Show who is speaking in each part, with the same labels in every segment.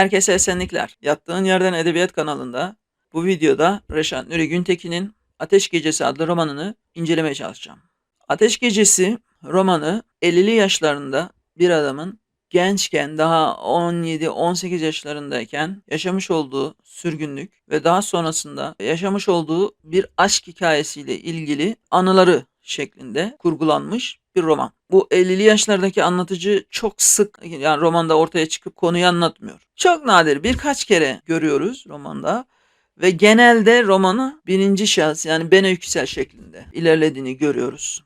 Speaker 1: Herkese esenlikler. Yattığın Yerden Edebiyat kanalında bu videoda Reşat Nuri Güntekin'in Ateş Gecesi adlı romanını incelemeye çalışacağım. Ateş Gecesi romanı 50'li yaşlarında bir adamın gençken daha 17-18 yaşlarındayken yaşamış olduğu sürgünlük ve daha sonrasında yaşamış olduğu bir aşk hikayesiyle ilgili anıları şeklinde kurgulanmış bir roman. Bu 50'li yaşlardaki anlatıcı çok sık yani romanda ortaya çıkıp konuyu anlatmıyor. Çok nadir birkaç kere görüyoruz romanda ve genelde romanı birinci şahıs yani ben öyküsel şeklinde ilerlediğini görüyoruz.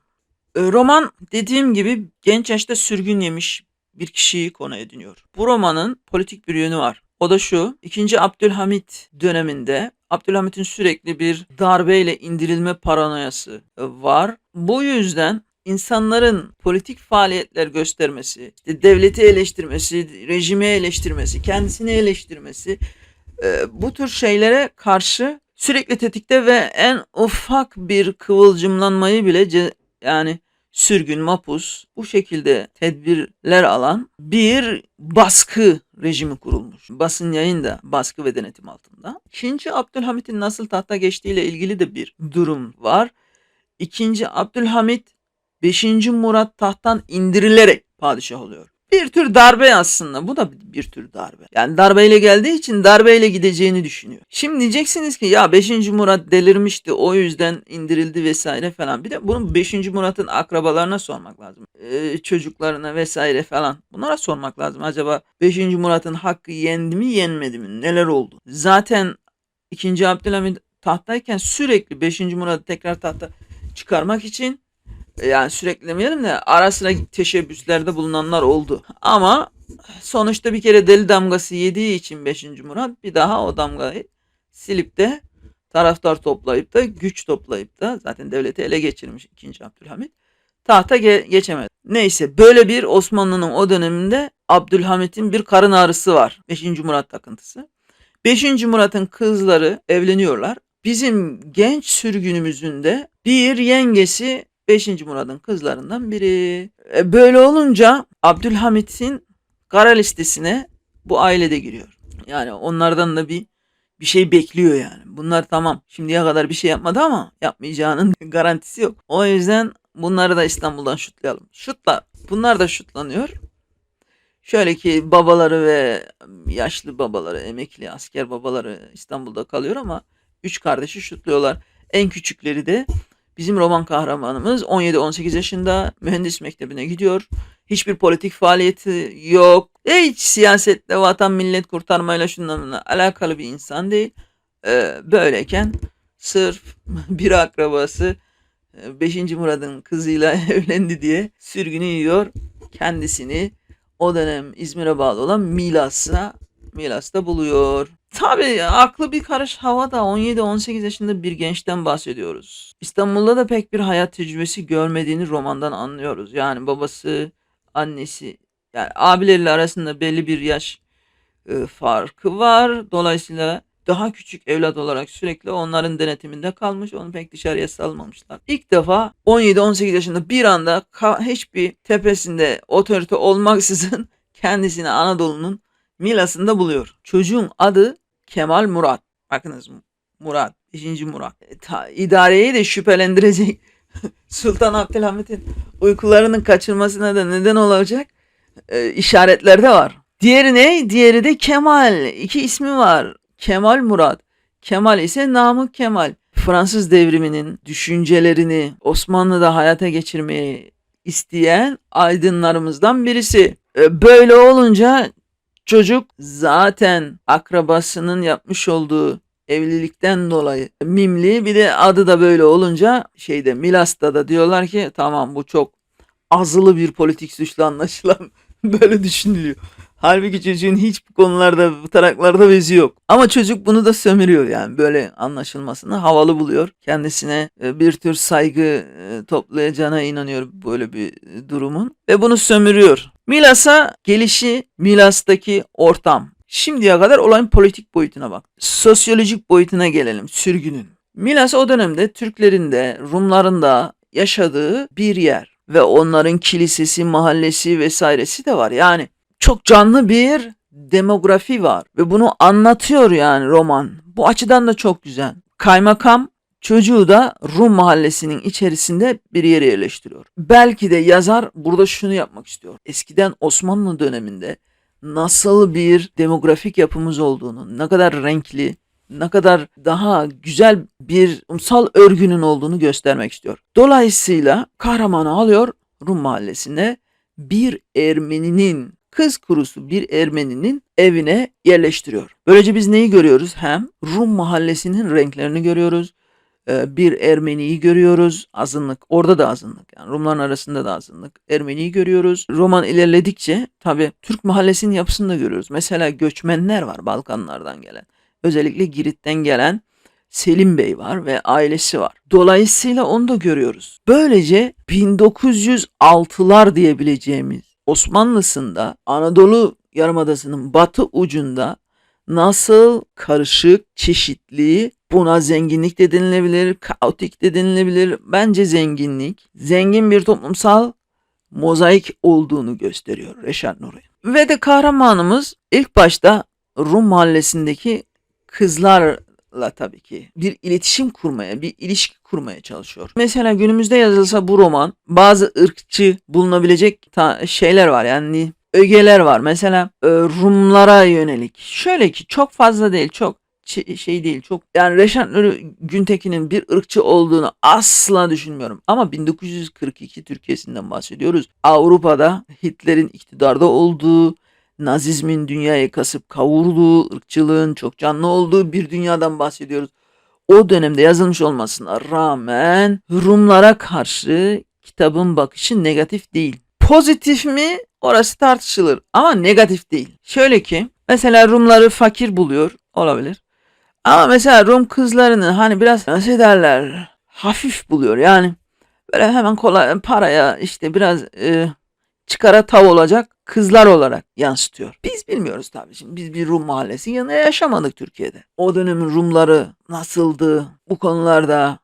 Speaker 1: E, Roman dediğim gibi genç yaşta sürgün yemiş bir kişiyi konu ediniyor. Bu romanın politik bir yönü var. O da şu, 2. Abdülhamit döneminde Abdülhamit'in sürekli bir darbeyle indirilme paranoyası e, var. Bu yüzden insanların politik faaliyetler göstermesi, devleti eleştirmesi, rejimi eleştirmesi, kendisini eleştirmesi e, bu tür şeylere karşı sürekli tetikte ve en ufak bir kıvılcımlanmayı bile yani sürgün, mapus bu şekilde tedbirler alan bir baskı rejimi kurulmuş. Basın yayın da baskı ve denetim altında. İkinci Abdülhamit'in nasıl tahta geçtiğiyle ilgili de bir durum var. İkinci Abdülhamit 5. Murat tahttan indirilerek padişah oluyor. Bir tür darbe aslında. Bu da bir tür darbe. Yani darbeyle geldiği için darbeyle gideceğini düşünüyor. Şimdi diyeceksiniz ki ya 5. Murat delirmişti o yüzden indirildi vesaire falan. Bir de bunun 5. Murat'ın akrabalarına sormak lazım. Ee, çocuklarına vesaire falan. Bunlara sormak lazım. Acaba 5. Murat'ın hakkı yendi mi yenmedi mi? Neler oldu? Zaten 2. Abdülhamit tahttayken sürekli 5. Murat'ı tekrar tahta çıkarmak için yani sürekli demeyelim de ara sıra teşebbüslerde bulunanlar oldu. Ama sonuçta bir kere deli damgası yediği için 5. Murat bir daha o damgayı silip de taraftar toplayıp da güç toplayıp da zaten devleti ele geçirmiş 2. Abdülhamit tahta ge- geçemedi. Neyse böyle bir Osmanlı'nın o döneminde Abdülhamit'in bir karın ağrısı var. 5. Murat takıntısı. 5. Murat'ın kızları evleniyorlar. Bizim genç sürgünümüzün de bir yengesi 5. Murad'ın kızlarından biri. E, Böyle olunca Abdülhamit'in kara listesine bu ailede giriyor. Yani onlardan da bir bir şey bekliyor yani. Bunlar tamam şimdiye kadar bir şey yapmadı ama yapmayacağının garantisi yok. O yüzden bunları da İstanbul'dan şutlayalım. Şutla. Bunlar da şutlanıyor. Şöyle ki babaları ve yaşlı babaları, emekli asker babaları İstanbul'da kalıyor ama üç kardeşi şutluyorlar. En küçükleri de Bizim roman kahramanımız 17-18 yaşında mühendis mektebine gidiyor. Hiçbir politik faaliyeti yok. Hiç siyasetle, vatan millet kurtarmayla şunlarla alakalı bir insan değil. Ee, böyleyken sırf bir akrabası 5. Murad'ın kızıyla evlendi diye sürgünü yiyor. Kendisini o dönem İzmir'e bağlı olan Milas'a Milas'ta buluyor. Tabii aklı bir karış havada 17-18 yaşında bir gençten bahsediyoruz. İstanbul'da da pek bir hayat tecrübesi görmediğini romandan anlıyoruz. Yani babası, annesi, yani abileriyle arasında belli bir yaş e, farkı var. Dolayısıyla daha küçük evlat olarak sürekli onların denetiminde kalmış. Onu pek dışarıya salmamışlar. İlk defa 17-18 yaşında bir anda hiçbir tepesinde otorite olmaksızın kendisini Anadolu'nun Milas'ında buluyor. Çocuğun adı Kemal Murat. Bakınız Murat. 5. Murat. E, ta, idareyi de şüphelendirecek Sultan Abdülhamit'in uykularının kaçırmasına da neden olacak e, işaretler de var. Diğeri ne? Diğeri de Kemal. İki ismi var. Kemal Murat. Kemal ise Namık Kemal. Fransız devriminin düşüncelerini Osmanlı'da hayata geçirmeyi isteyen aydınlarımızdan birisi. E, Böyle olunca Çocuk zaten akrabasının yapmış olduğu evlilikten dolayı mimli bir de adı da böyle olunca şeyde Milas'ta da diyorlar ki tamam bu çok azılı bir politik suçlu anlaşılan böyle düşünülüyor. Halbuki çocuğun hiç bu konularda bu taraklarda bezi yok. Ama çocuk bunu da sömürüyor yani böyle anlaşılmasını havalı buluyor. Kendisine e, bir tür saygı e, toplayacağına inanıyor böyle bir e, durumun. Ve bunu sömürüyor. Milas'a gelişi Milas'taki ortam. Şimdiye kadar olayın politik boyutuna bak. Sosyolojik boyutuna gelelim sürgünün. Milas o dönemde Türklerin de Rumların da yaşadığı bir yer. Ve onların kilisesi, mahallesi vesairesi de var. Yani çok canlı bir demografi var ve bunu anlatıyor yani roman. Bu açıdan da çok güzel. Kaymakam çocuğu da Rum mahallesinin içerisinde bir yere yerleştiriyor. Belki de yazar burada şunu yapmak istiyor. Eskiden Osmanlı döneminde nasıl bir demografik yapımız olduğunu, ne kadar renkli, ne kadar daha güzel bir umsal örgünün olduğunu göstermek istiyor. Dolayısıyla kahramanı alıyor Rum mahallesine bir Ermeninin kız kurusu bir Ermeninin evine yerleştiriyor. Böylece biz neyi görüyoruz? Hem Rum mahallesinin renklerini görüyoruz. Ee, Bir Ermeniyi görüyoruz. Azınlık. Orada da azınlık. Yani Rumların arasında da azınlık. Ermeniyi görüyoruz. Roman ilerledikçe tabi Türk mahallesinin yapısını da görüyoruz. Mesela göçmenler var Balkanlardan gelen. Özellikle Girit'ten gelen Selim Bey var ve ailesi var. Dolayısıyla onu da görüyoruz. Böylece 1906'lar diyebileceğimiz Osmanlısında Anadolu Yarımadası'nın batı ucunda nasıl karışık, çeşitli, buna zenginlik de denilebilir, kaotik de denilebilir. Bence zenginlik, zengin bir toplumsal mozaik olduğunu gösteriyor Reşat Nuri. Ve de kahramanımız ilk başta Rum mahallesindeki kızlarla tabii ki bir iletişim kurmaya, bir ilişki kurmaya çalışıyor. Mesela günümüzde yazılsa bu roman bazı ırkçı bulunabilecek şeyler var. Yani ögeler var. Mesela e, Rumlara yönelik. Şöyle ki çok fazla değil, çok şey değil, çok yani Reşat Nuri Güntekin'in bir ırkçı olduğunu asla düşünmüyorum. Ama 1942 Türkiye'sinden bahsediyoruz. Avrupa'da Hitler'in iktidarda olduğu, Nazizmin dünyayı kasıp kavurduğu, ırkçılığın çok canlı olduğu bir dünyadan bahsediyoruz. O dönemde yazılmış olmasına rağmen Rumlara karşı kitabın bakışı negatif değil. Pozitif mi? Orası tartışılır ama negatif değil. Şöyle ki mesela Rumları fakir buluyor olabilir. Ama mesela Rum kızlarını hani biraz nasıl derler hafif buluyor yani. Böyle hemen kolay paraya işte biraz e, çıkara tav olacak kızlar olarak yansıtıyor. Biz bilmiyoruz tabii şimdi. Biz bir Rum mahallesi yanında yaşamadık Türkiye'de. O dönemin Rumları nasıldı? Bu konularda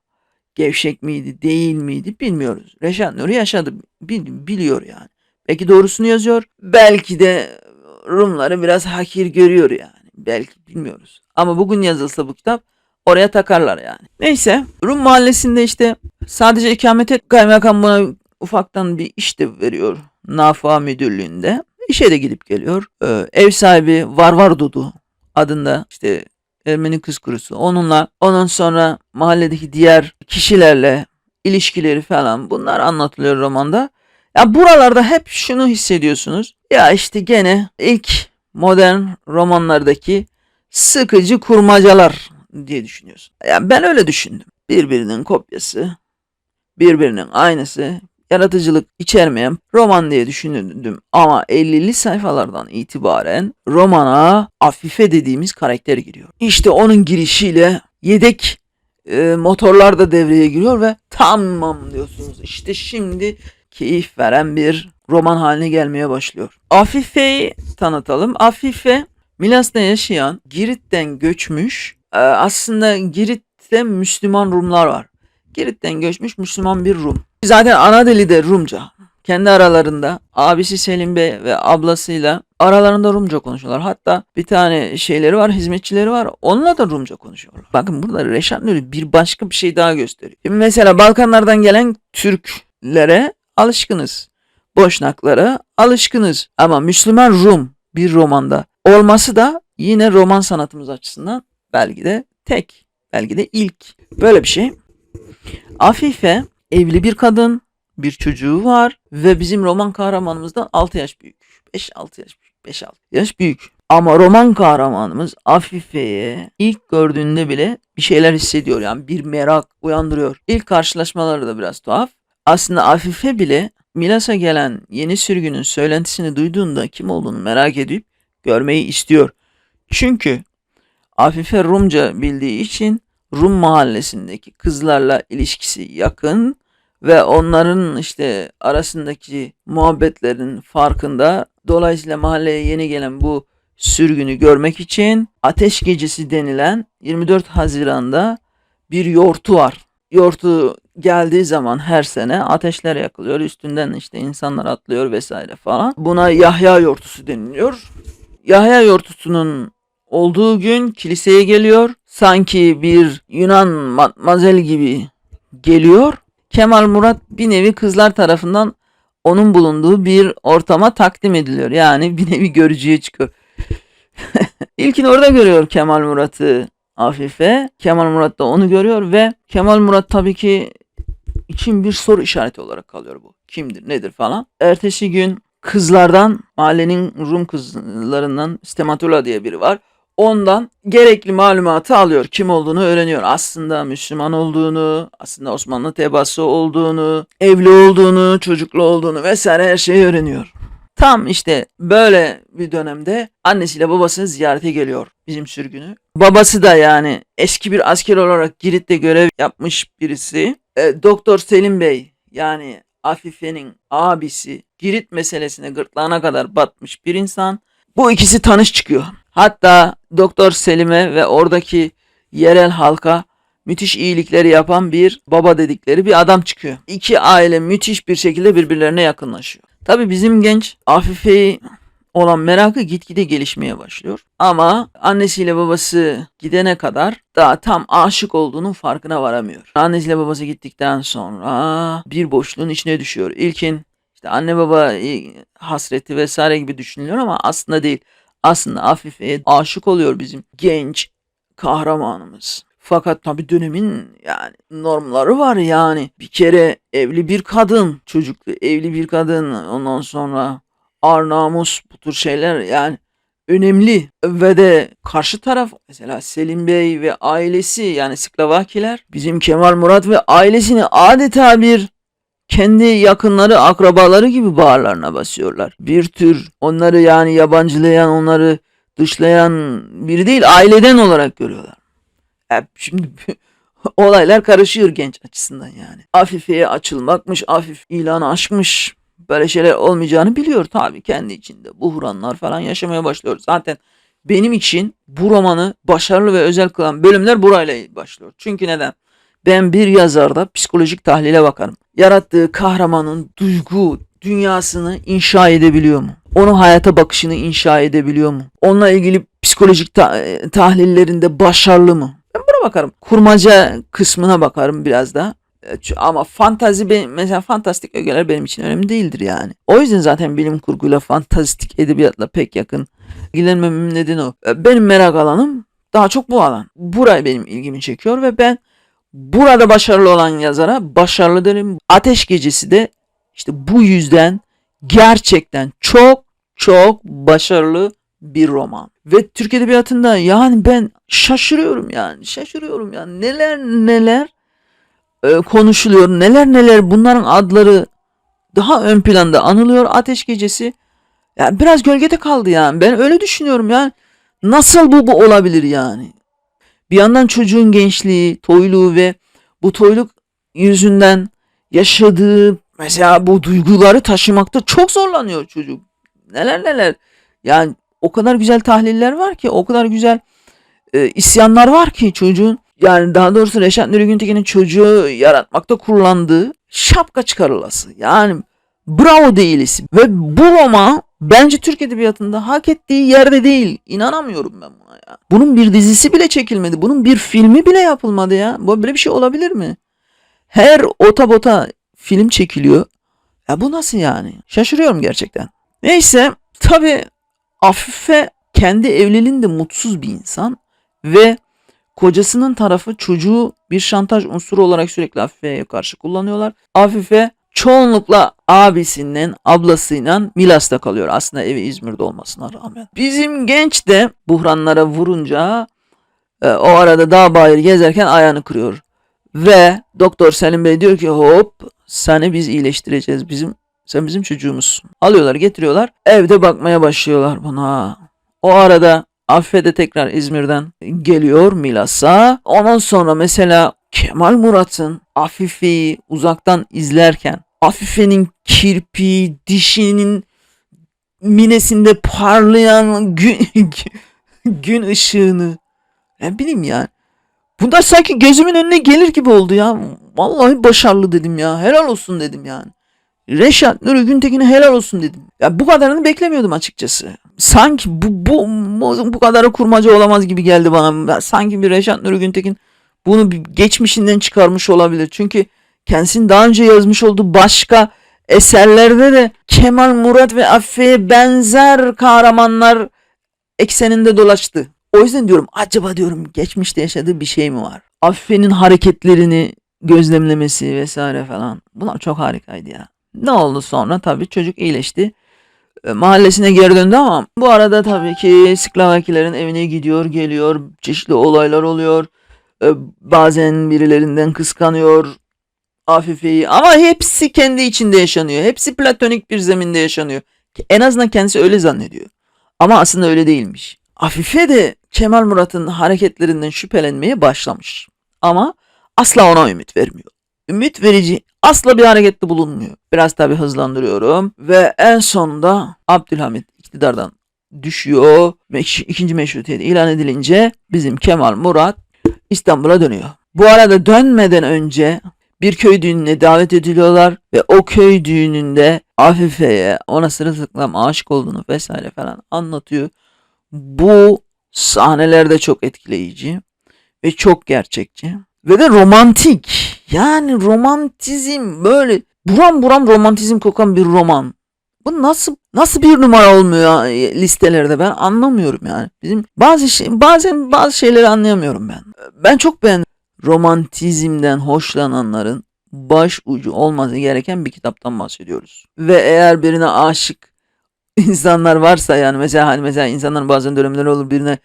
Speaker 1: gevşek miydi, değil miydi bilmiyoruz. Reşat Nuri yaşadı, bil- biliyor yani. Belki doğrusunu yazıyor. Belki de Rumları biraz hakir görüyor yani. Belki bilmiyoruz. Ama bugün yazılsa bu kitap oraya takarlar yani. Neyse Rum mahallesinde işte sadece ikamet et kaymakam buna ufaktan bir iş de veriyor. Nafa müdürlüğünde. İşe de gidip geliyor. Ee, ev sahibi Varvar Dudu adında işte Ermeni kız kurusu. Onunla ondan sonra mahalledeki diğer kişilerle ilişkileri falan bunlar anlatılıyor romanda. Ya buralarda hep şunu hissediyorsunuz. Ya işte gene ilk modern romanlardaki sıkıcı kurmacalar diye düşünüyorsun. Ya ben öyle düşündüm. Birbirinin kopyası, birbirinin aynısı, yaratıcılık içermeyen roman diye düşündüm. Ama 50'li sayfalardan itibaren romana Afife dediğimiz karakter giriyor. İşte onun girişiyle yedek e, motorlar da devreye giriyor ve tamam diyorsunuz. İşte şimdi keyif veren bir roman haline gelmeye başlıyor. Afife'yi tanıtalım. Afife Milas'ta yaşayan Girit'ten göçmüş e, aslında Girit'te Müslüman Rumlar var. Girit'ten göçmüş Müslüman bir Rum. Zaten ana dili de Rumca. Kendi aralarında abisi Selim Bey ve ablasıyla aralarında Rumca konuşuyorlar. Hatta bir tane şeyleri var, hizmetçileri var. Onunla da Rumca konuşuyorlar. Bakın burada Reşat Nuri bir başka bir şey daha gösteriyor. Şimdi mesela Balkanlardan gelen Türklere alışkınız. Boşnaklara alışkınız. Ama Müslüman Rum bir romanda olması da yine roman sanatımız açısından belki de tek, belki de ilk. Böyle bir şey. Afife evli bir kadın, bir çocuğu var ve bizim roman kahramanımızdan 6 yaş büyük. 5-6 yaş büyük. 5-6 yaş büyük. Ama roman kahramanımız Afife'ye ilk gördüğünde bile bir şeyler hissediyor. Yani bir merak uyandırıyor. İlk karşılaşmaları da biraz tuhaf. Aslında Afife bile Milas'a gelen yeni sürgünün söylentisini duyduğunda kim olduğunu merak edip görmeyi istiyor. Çünkü Afife Rumca bildiği için Rum mahallesindeki kızlarla ilişkisi yakın ve onların işte arasındaki muhabbetlerin farkında. Dolayısıyla mahalleye yeni gelen bu sürgünü görmek için Ateş Gecesi denilen 24 Haziran'da bir yortu var. Yortu geldiği zaman her sene ateşler yakılıyor. Üstünden işte insanlar atlıyor vesaire falan. Buna Yahya yortusu deniliyor. Yahya Yortusu'nun olduğu gün kiliseye geliyor. Sanki bir Yunan matmazel gibi geliyor. Kemal Murat bir nevi kızlar tarafından onun bulunduğu bir ortama takdim ediliyor. Yani bir nevi görücüye çıkıyor. İlkin orada görüyor Kemal Murat'ı Afife. Kemal Murat da onu görüyor ve Kemal Murat tabii ki için bir soru işareti olarak kalıyor bu. Kimdir, nedir falan. Ertesi gün kızlardan, mahallenin Rum kızlarından Stematula diye biri var. Ondan gerekli malumatı alıyor. Kim olduğunu öğreniyor. Aslında Müslüman olduğunu, aslında Osmanlı tebaası olduğunu, evli olduğunu, çocuklu olduğunu vesaire her şeyi öğreniyor. Tam işte böyle bir dönemde annesiyle babası ziyarete geliyor bizim sürgünü. Babası da yani eski bir asker olarak Girit'te görev yapmış birisi. E, Doktor Selim Bey yani Afife'nin abisi Girit meselesine gırtlağına kadar batmış bir insan. Bu ikisi tanış çıkıyor. Hatta Doktor Selim'e ve oradaki yerel halka müthiş iyilikleri yapan bir baba dedikleri bir adam çıkıyor. İki aile müthiş bir şekilde birbirlerine yakınlaşıyor. Tabi bizim genç Afife'yi olan merakı gitgide gelişmeye başlıyor. Ama annesiyle babası gidene kadar daha tam aşık olduğunun farkına varamıyor. Annesiyle babası gittikten sonra bir boşluğun içine düşüyor. İlkin işte anne baba e, hasreti vesaire gibi düşünülüyor ama aslında değil. Aslında Afife'ye aşık oluyor bizim genç kahramanımız. Fakat tabi dönemin yani normları var yani. Bir kere evli bir kadın, çocuklu evli bir kadın ondan sonra ar namus bu tür şeyler yani önemli ve de karşı taraf mesela Selim Bey ve ailesi yani Sıklavakiler bizim Kemal Murat ve ailesini adeta bir kendi yakınları akrabaları gibi bağırlarına basıyorlar. Bir tür onları yani yabancılayan onları dışlayan biri değil aileden olarak görüyorlar. Ya şimdi olaylar karışıyor genç açısından yani. Afife'ye açılmakmış, Afif ilanı açmış. Böyle şeyler olmayacağını biliyor tabii kendi içinde. Buhranlar falan yaşamaya başlıyor. Zaten benim için bu romanı başarılı ve özel kılan bölümler burayla başlıyor. Çünkü neden? Ben bir yazarda psikolojik tahlile bakarım. Yarattığı kahramanın duygu dünyasını inşa edebiliyor mu? Onun hayata bakışını inşa edebiliyor mu? Onunla ilgili psikolojik ta- e, tahlillerinde başarılı mı? Ben buna bakarım. Kurmaca kısmına bakarım biraz da. E, Ama fantazi benim, mesela fantastik ögeler benim için önemli değildir yani. O yüzden zaten bilim kurguyla fantastik edebiyatla pek yakın ilgilenmemin nedeni o. E, Benim merak alanım daha çok bu alan. Burayı benim ilgimi çekiyor ve ben burada başarılı olan yazara başarılı derim. Ateş Gecesi de işte bu yüzden gerçekten çok çok başarılı bir roman. Ve Türk Edebiyatı'nda yani ben şaşırıyorum yani şaşırıyorum yani neler neler e, konuşuluyor neler neler bunların adları daha ön planda anılıyor Ateş Gecesi. Yani biraz gölgede kaldı yani ben öyle düşünüyorum yani nasıl bu bu olabilir yani. Bir yandan çocuğun gençliği, toyluğu ve bu toyluk yüzünden yaşadığı mesela bu duyguları taşımakta çok zorlanıyor çocuk. Neler neler. Yani o kadar güzel tahliller var ki, o kadar güzel e, isyanlar var ki çocuğun. Yani daha doğrusu Reşat Nuri Güntekin'in çocuğu yaratmakta kullandığı şapka çıkarılası. Yani bravo değiliz. Ve bu roman bence Türk Edebiyatı'nda hak ettiği yerde değil. İnanamıyorum ben buna ya. Bunun bir dizisi bile çekilmedi. Bunun bir filmi bile yapılmadı ya. Böyle bir şey olabilir mi? Her otobota film çekiliyor. Ya bu nasıl yani? Şaşırıyorum gerçekten. Neyse tabi Afife kendi evliliğinde mutsuz bir insan ve kocasının tarafı çocuğu bir şantaj unsuru olarak sürekli Afife'ye karşı kullanıyorlar. Afife çoğunlukla abisinden, ablasıyla Milas'ta kalıyor. Aslında evi İzmir'de olmasına rağmen. Bizim genç de buhranlara vurunca e, o arada dağ bayır gezerken ayağını kırıyor. Ve Doktor Selim Bey diyor ki hop seni biz iyileştireceğiz. Bizim sen bizim çocuğumuzsun. Alıyorlar getiriyorlar. Evde bakmaya başlıyorlar buna. O arada Afife de tekrar İzmir'den geliyor Milas'a. Ondan sonra mesela Kemal Murat'ın Afife'yi uzaktan izlerken Afife'nin kirpi, dişinin minesinde parlayan gün, gün ışığını ne bileyim yani. Bunlar sanki gözümün önüne gelir gibi oldu ya. Vallahi başarılı dedim ya. Helal olsun dedim yani. Reşat Nuri Güntekin'e helal olsun dedim. Ya bu kadarını beklemiyordum açıkçası. sanki bu, bu, bu, bu kadar kurmaca olamaz gibi geldi bana. Sanki bir Reşat Nuri Güntekin bunu geçmişinden çıkarmış olabilir. Çünkü kendisinin daha önce yazmış olduğu başka eserlerde de Kemal Murat ve Affe'ye benzer kahramanlar ekseninde dolaştı. O yüzden diyorum acaba diyorum geçmişte yaşadığı bir şey mi var? Affe'nin hareketlerini gözlemlemesi vesaire falan. Bunlar çok harikaydı ya. Ne oldu sonra? Tabii çocuk iyileşti. E, mahallesine geri döndü ama bu arada tabii ki Sklavakilerin evine gidiyor, geliyor. Çeşitli olaylar oluyor. E, bazen birilerinden kıskanıyor Afife'yi ama hepsi kendi içinde yaşanıyor. Hepsi platonik bir zeminde yaşanıyor. En azından kendisi öyle zannediyor. Ama aslında öyle değilmiş. Afife de Kemal Murat'ın hareketlerinden şüphelenmeye başlamış. Ama asla ona ümit vermiyor. Ümit verici asla bir harekette bulunmuyor. Biraz tabi hızlandırıyorum. Ve en sonunda Abdülhamit iktidardan düşüyor. Ve ikinci meşrutiyet ilan edilince bizim Kemal Murat İstanbul'a dönüyor. Bu arada dönmeden önce bir köy düğününe davet ediliyorlar ve o köy düğününde Afife'ye ona sırılsıklam aşık olduğunu vesaire falan anlatıyor. Bu sahneler de çok etkileyici ve çok gerçekçi ve de romantik. Yani romantizm böyle buram buram romantizm kokan bir roman. Bu nasıl nasıl bir numara olmuyor listelerde ben anlamıyorum yani. Bizim bazı şey, bazen bazı şeyleri anlayamıyorum ben. Ben çok beğendim. Romantizmden hoşlananların baş ucu olması gereken bir kitaptan bahsediyoruz. Ve eğer birine aşık insanlar varsa yani mesela hani mesela insanların bazen dönemleri olur birine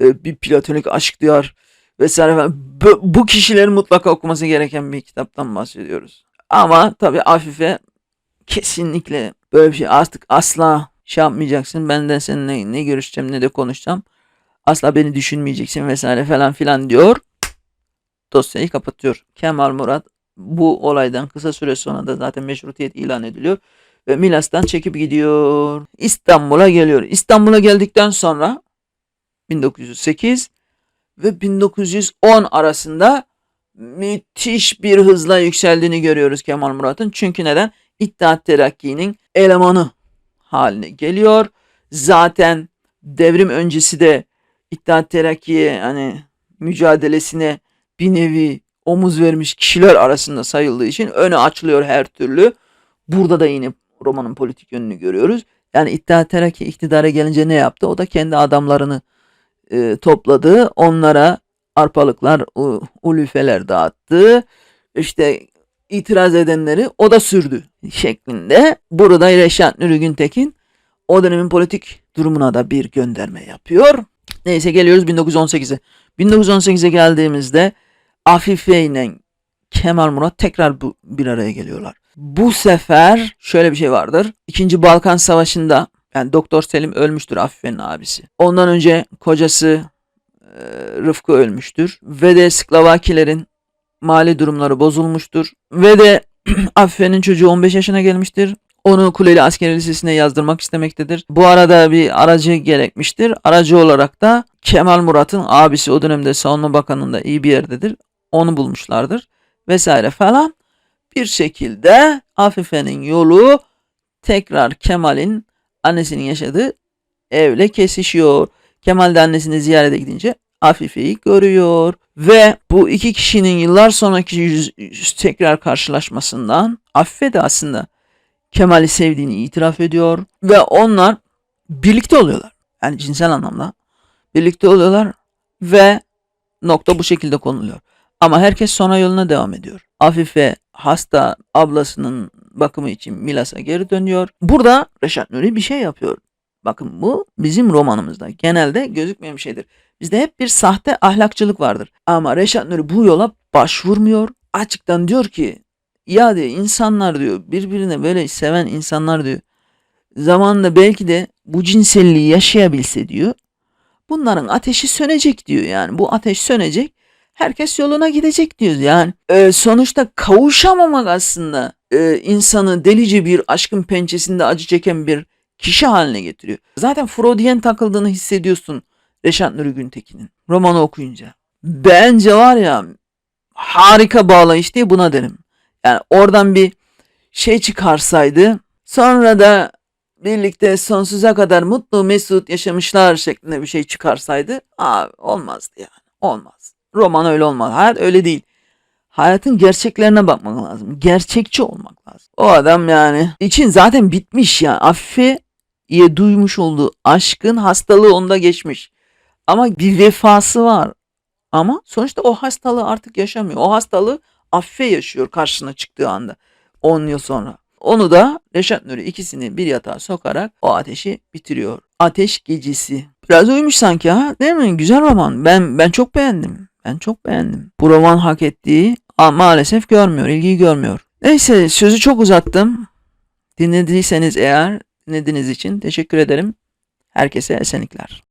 Speaker 1: e, bir platonik aşk duyar vesaire falan. Bu kişilerin mutlaka okuması gereken bir kitaptan bahsediyoruz. Ama tabii Afife kesinlikle böyle bir şey artık asla şey yapmayacaksın. Benden seninle ne görüşeceğim ne de konuşacağım. Asla beni düşünmeyeceksin vesaire falan filan diyor. Dosyayı kapatıyor. Kemal Murat bu olaydan kısa süre sonra da zaten meşrutiyet ilan ediliyor. Ve Milas'tan çekip gidiyor. İstanbul'a geliyor. İstanbul'a geldikten sonra 1908 ve 1910 arasında müthiş bir hızla yükseldiğini görüyoruz Kemal Murat'ın. Çünkü neden? İttihat Terakki'nin elemanı haline geliyor. Zaten devrim öncesi de İttihat Terakki'ye hani mücadelesine bir nevi omuz vermiş kişiler arasında sayıldığı için öne açılıyor her türlü. Burada da yine romanın politik yönünü görüyoruz. Yani İttihat Terakki iktidara gelince ne yaptı? O da kendi adamlarını e, topladı. Onlara arpalıklar, ulufeler dağıttı. İşte itiraz edenleri o da sürdü şeklinde. Burada Reşat Nuri Güntekin o dönemin politik durumuna da bir gönderme yapıyor. Neyse geliyoruz 1918'e. 1918'e geldiğimizde Afife ile Kemal Murat tekrar bu, bir araya geliyorlar. Bu sefer şöyle bir şey vardır. İkinci Balkan Savaşı'nda yani Doktor Selim ölmüştür Afife'nin abisi. Ondan önce kocası e, Rıfkı ölmüştür. Ve de Sklavakilerin mali durumları bozulmuştur. Ve de Afife'nin çocuğu 15 yaşına gelmiştir. Onu Kuleli Askeri Lisesi'ne yazdırmak istemektedir. Bu arada bir aracı gerekmiştir. Aracı olarak da Kemal Murat'ın abisi o dönemde Savunma Bakanı'nda iyi bir yerdedir. Onu bulmuşlardır. Vesaire falan. Bir şekilde Afife'nin yolu tekrar Kemal'in annesinin yaşadığı evle kesişiyor. Kemal de annesini ziyarete gidince Afife'yi görüyor. Ve bu iki kişinin yıllar sonraki yüz, yüz tekrar karşılaşmasından Afife de aslında Kemal'i sevdiğini itiraf ediyor. Ve onlar birlikte oluyorlar. Yani cinsel anlamda birlikte oluyorlar ve nokta bu şekilde konuluyor. Ama herkes sonra yoluna devam ediyor. Afife hasta ablasının bakımı için Milas'a geri dönüyor. Burada Reşat Nuri bir şey yapıyor. Bakın bu bizim romanımızda genelde gözükmeyen bir şeydir. Bizde hep bir sahte ahlakçılık vardır. Ama Reşat Nuri bu yola başvurmuyor. Açıktan diyor ki ya diyor insanlar diyor birbirine böyle seven insanlar diyor zamanında belki de bu cinselliği yaşayabilse diyor bunların ateşi sönecek diyor yani bu ateş sönecek herkes yoluna gidecek diyor yani e, sonuçta kavuşamamak aslında e, insanı delice bir aşkın pençesinde acı çeken bir kişi haline getiriyor. Zaten Freudiyen takıldığını hissediyorsun Reşat Nuri Güntekin'in romanı okuyunca. Bence var ya harika bağlayış diye buna derim. Yani oradan bir şey çıkarsaydı sonra da birlikte sonsuza kadar mutlu mesut yaşamışlar şeklinde bir şey çıkarsaydı abi olmazdı yani. Olmaz. Roman öyle olmaz. Hayat öyle değil. Hayatın gerçeklerine bakmak lazım. Gerçekçi olmak lazım. O adam yani için zaten bitmiş ya. Afife ye duymuş olduğu aşkın hastalığı onda geçmiş. Ama bir vefası var. Ama sonuçta o hastalığı artık yaşamıyor. O hastalığı Afife yaşıyor karşısına çıktığı anda. 10 yıl sonra. Onu da Reşat Nuri ikisini bir yatağa sokarak o ateşi bitiriyor. Ateş Gecesi. Biraz uyumuş sanki ha değil mi? Güzel roman. Ben ben çok beğendim. Ben çok beğendim. Bu roman hak ettiği maalesef görmüyor, ilgiyi görmüyor. Neyse sözü çok uzattım. Dinlediyseniz eğer dinlediğiniz için teşekkür ederim. Herkese esenlikler.